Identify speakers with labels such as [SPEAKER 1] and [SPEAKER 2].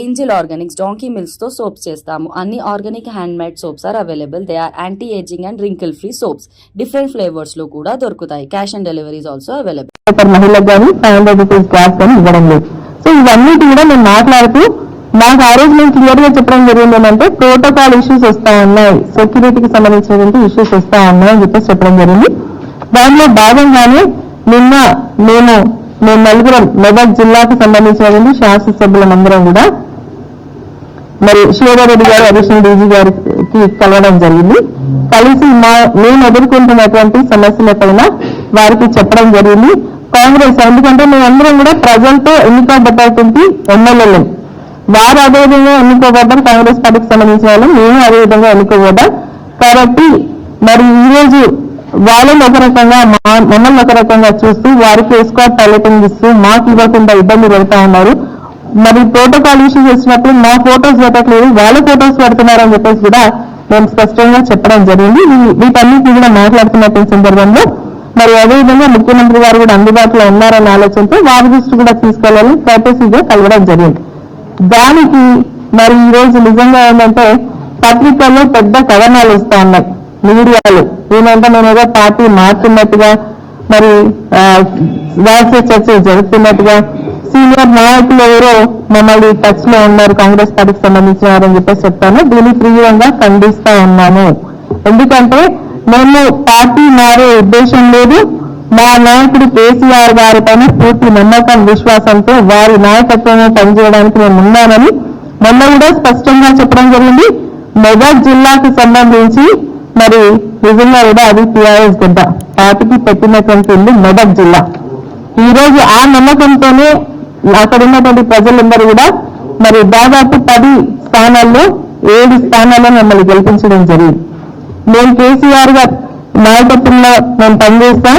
[SPEAKER 1] Angel Organics donkey మిల్క్స్తో soaps చేస్తాము. అన్ని organic handmade soaps are available. They are anti ageing and wrinkle free soaps. Different ఫ్లేవర్స్లో కూడా దొరుకుతాయి. Cash on deliveries also available.
[SPEAKER 2] మహిళకు కానీ five hundred rupees gas ఇవ్వడం లేదు. సో ఇవన్నిటి కూడా నేను మాట్లాడుతూ నాకు ఆ రోజు నేను క్లియర్గా చెప్పడం జరిగింది ఏంటంటే ప్రోటోకాల్ ఇష్యూస్ వస్తా ఉన్నాయి. సెక్యూరిటీకి సంబంధించినటువంటి ఇష్యూస్ వస్తా ఉన్నాయి అని చెప్పేసి చెప్పడం జరిగింది. దానిలో భాగంగానే నిన్న మేము మేము నలుగురం మెదక్ జిల్లాకు సంబంధించినటువంటి శాసనసభ్యులందరం కూడా మరి శివబాబు గారు అడిషనల్ డీజీ గారికి కలవడం జరిగింది. కలిసి మా మేము ఎదుర్కొంటున్నటువంటి సమస్యల పైన వారికి చెప్పడం జరిగింది. కాంగ్రెస్ ఎందుకంటే మేమందరం కూడా ప్రజలతో ఎన్నుకోబడ్డటువంటి ఎమ్మెల్యేలు. వారు అదేవిధంగా ఎన్నుకోబడ్డారు కాంగ్రెస్ పార్టీకి సంబంధించిన వాళ్ళు మేము అదేవిధంగా ఎన్నుకోబడ్డాం. కాబట్టి మరి ఈరోజు వాళ్ళని ఒక రకంగా మమ్మల్ని ఒక రకంగా చూస్తూ వారికి ఎస్కాట్ పర్యటన ఇస్తూ మాకు ఇవ్వకుండా ఇబ్బంది పెడతా ఉన్నారు. మరి ప్రోటోకాల్ ఇష్యూ చేసినప్పుడు మా ఫోటోస్ పెట్టట్లేదు వాళ్ళ ఫోటోస్ పెడుతున్నారని చెప్పేసి కూడా మేము స్పష్టంగా చెప్పడం జరిగింది. వీటన్నిటి కూడా మాట్లాడుతున్నటువంటి సందర్భంలో. మరి అదేవిధంగా ముఖ్యమంత్రి గారు కూడా అందుబాటులో ఉన్నారనే ఆలోచనతో వారి దృష్టి కూడా తీసుకెళ్ళాలని కైపసీగా కలవడం జరిగింది. దానికి మరి ఈ రోజు నిజంగా ఏంటంటే పత్రికల్లో పెద్ద కథనాలు ఇస్తా ఉన్నాయి. మీడియాలు. ఏంటంటే నేను ఏదో పార్టీ మారుతున్నట్టుగా మరి రాజకీయ చర్చలు జరుగుతున్నట్టుగా సీనియర్ నాయకులు ఎవరో మమ్మల్ని టచ్లో ఉన్నారు కాంగ్రెస్ పార్టీకి సంబంధించిన వారని చెప్పేసి చెప్తాను. దీన్ని తీవ్రంగా ఖండిస్తా ఉన్నాను. ఎందుకంటే మేము పార్టీ మారే ఉద్దేశం లేదు. మా నాయకుడు కేసీఆర్ గారి పైన పూర్తి నమ్మకం విశ్వాసంతో వారి నాయకత్వంలో పనిచేయడానికి మేము ఉన్నామని మొన్న కూడా స్పష్టంగా చెప్పడం జరిగింది. మెదక్ జిల్లాకు సంబంధించి మరి నిజంగా కూడా అది టీఆర్ఎస్ గడ్డ పార్టీకి పెట్టినటువంటి ఇల్లు మెదక్ జిల్లా. ఈ రోజు ఆ నమ్మకంతోనే అక్కడ ఉన్నటువంటి ప్రజలందరూ కూడా మరి దాదాపు పది స్థానాల్లో ఏడు స్థానాల్లో మమ్మల్ని గెలిపించడం జరిగింది. మేము కేసీఆర్ గారు నాయకత్వంలో మేము పనిచేస్తాం.